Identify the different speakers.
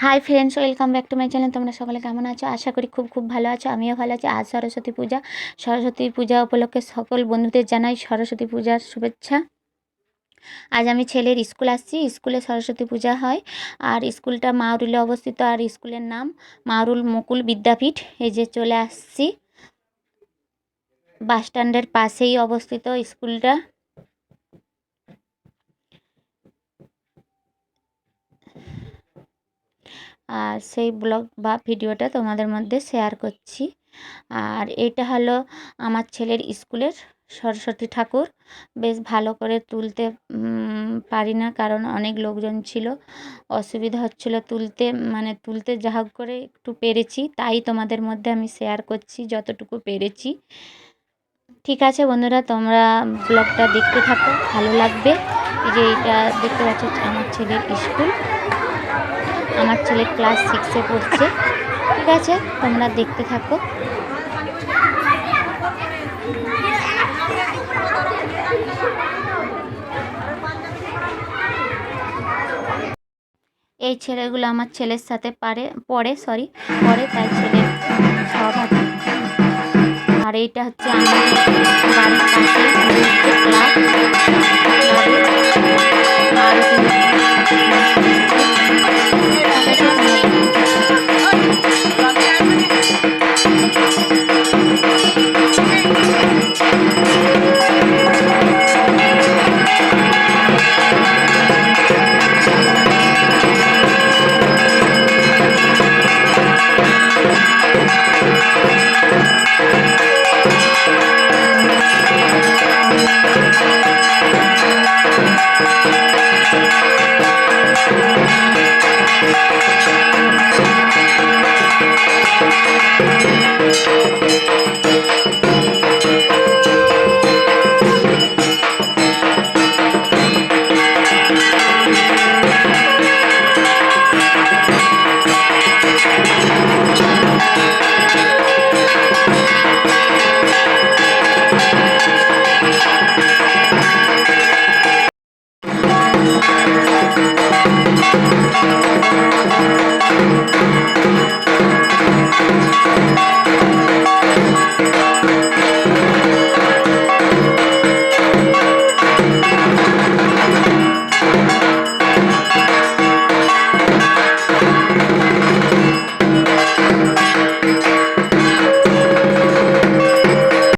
Speaker 1: Hi friends welcome back to my channel তোমরা সকলে কেমন আছো? আশা করি খুব খুব ভালো আছো। আমিও ভালো আছি। আজ সরস্বতী পূজা। সরস্বতী পূজা উপলক্ষে সকল বন্ধুদের জানাই সরস্বতী পূজার শুভেচ্ছা। আজ আমি ছেলের স্কুল আসছি। স্কুলে সরস্বতী পূজা হয়। আর স্কুলটা মাউরুলে অবস্থিত। আর স্কুলের নাম মাউরুল মুকুল বিদ্যাপীঠ। এই যে চলে আসছি। বাস স্ট্যান্ডের পাশেই অবস্থিত স্কুলটা। আর সেই ব্লগ বা ভিডিওটা তোমাদের মধ্যে শেয়ার করছি। আর এটা হলো আমার ছেলের স্কুলের সরস্বতী ঠাকুর। বেশ ভালো করে তুলতে পারি না কারণ অনেক লোকজন ছিল। অসুবিধা হচ্ছিল তুলতে মানে তুলতে যা হোক করে একটু পেরেছি। তাই তোমাদের মধ্যে আমি শেয়ার করছি যতটুকু পেরেছি। ঠিক আছে বন্ধুরা, তোমরা ব্লগটা দেখতে থাকো, ভালো লাগবে। এই যে এটা দেখতে পাচ্ছ আমার ছেলের স্কুল। আমার ছেলে ক্লাস সিক্সে পড়ছে। ঠিক আছে, তোমরা দেখতে থাকো। এই ছেলেগুলো আমার ছেলের সাথে পারে, পড়ে সরি পড়ে, তাই ছেলের সহপাঠী আর এইটা হচ্ছে আমার